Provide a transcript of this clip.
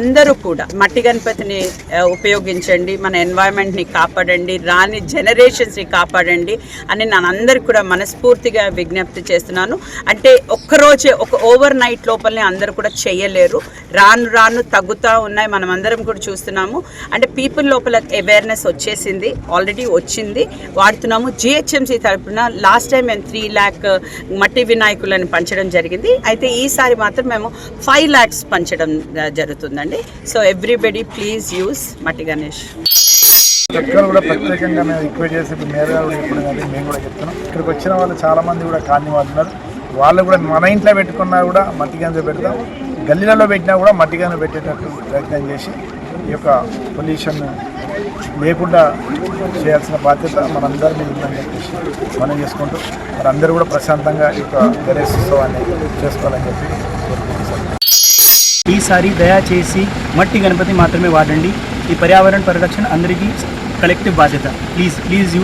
అందరూ కూడా మట్టి గణపతిని ఉపయోగించండి మన ఎన్వైరన్మెంట్ని కాపాడండి రాని జనరేషన్స్ని కాపాడండి అని నేను అందరికి కూడా మనస్ఫూర్తిగా విజ్ఞప్తి చేస్తున్నాను. అంటే ఒక్కరోజే ఒక ఓవర్ నైట్ లోపలనే అందరూ కూడా చేయలేరు. రాను రాను తగ్గుతూ ఉన్నాయి మనం అందరం కూడా చూస్తున్నాము. అంటే పీపుల్ లోపల అవేర్నెస్ వచ్చేసింది ఆల్రెడీ వచ్చింది. వాడుతున్నాము. జిహెచ్ఎంసీ తరపున లాస్ట్ టైం మేము త్రీ ల్యాక్ uh, మట్టి వినాయకులను పంచడం జరిగింది. అయితే ఈసారి మాత్రం మేము ఫైవ్ ల్యాక్స్ పంచడం జరుగుతుంది. ఉందండి సో ఎవ్రీబడి ప్లీజ్ యూస్ మట్టి గణేష్. ఎక్కడ కూడా ప్రత్యేకంగా మేము రిక్వెస్ట్ చేసి ఇప్పుడు మేర కూడా చెప్పడం కానీ మేము కూడా చెప్తున్నాం. ఇక్కడికి వచ్చిన వాళ్ళు చాలామంది కూడా కాలనీ వాళ్ళు వాళ్ళు కూడా మన ఇంట్లో పెట్టుకున్నా కూడా మట్టి గంజ పెడతాం. గల్లీలలో పెట్టినా కూడా మట్టి గంజ పెట్టేటట్టు ప్రయత్నం చేసి ఈ యొక్క పొల్యూషన్ లేకుండా చేయాల్సిన బాధ్యత మనందరి మీద ఉందని చెప్పేసి మనం చేసుకుంటూ మనందరూ కూడా ప్రశాంతంగా ఈ యొక్క గణేష్ ఉత్సవాన్ని చేసుకోవాలని చెప్పి ఒక్కసారి దయచేసి మట్టి గణపతి మాత్రమే వాడండి. ఈ పర్యావరణ పరిరక్షణ అందరికీ కలెక్టివ్ బాధ్యత. Please please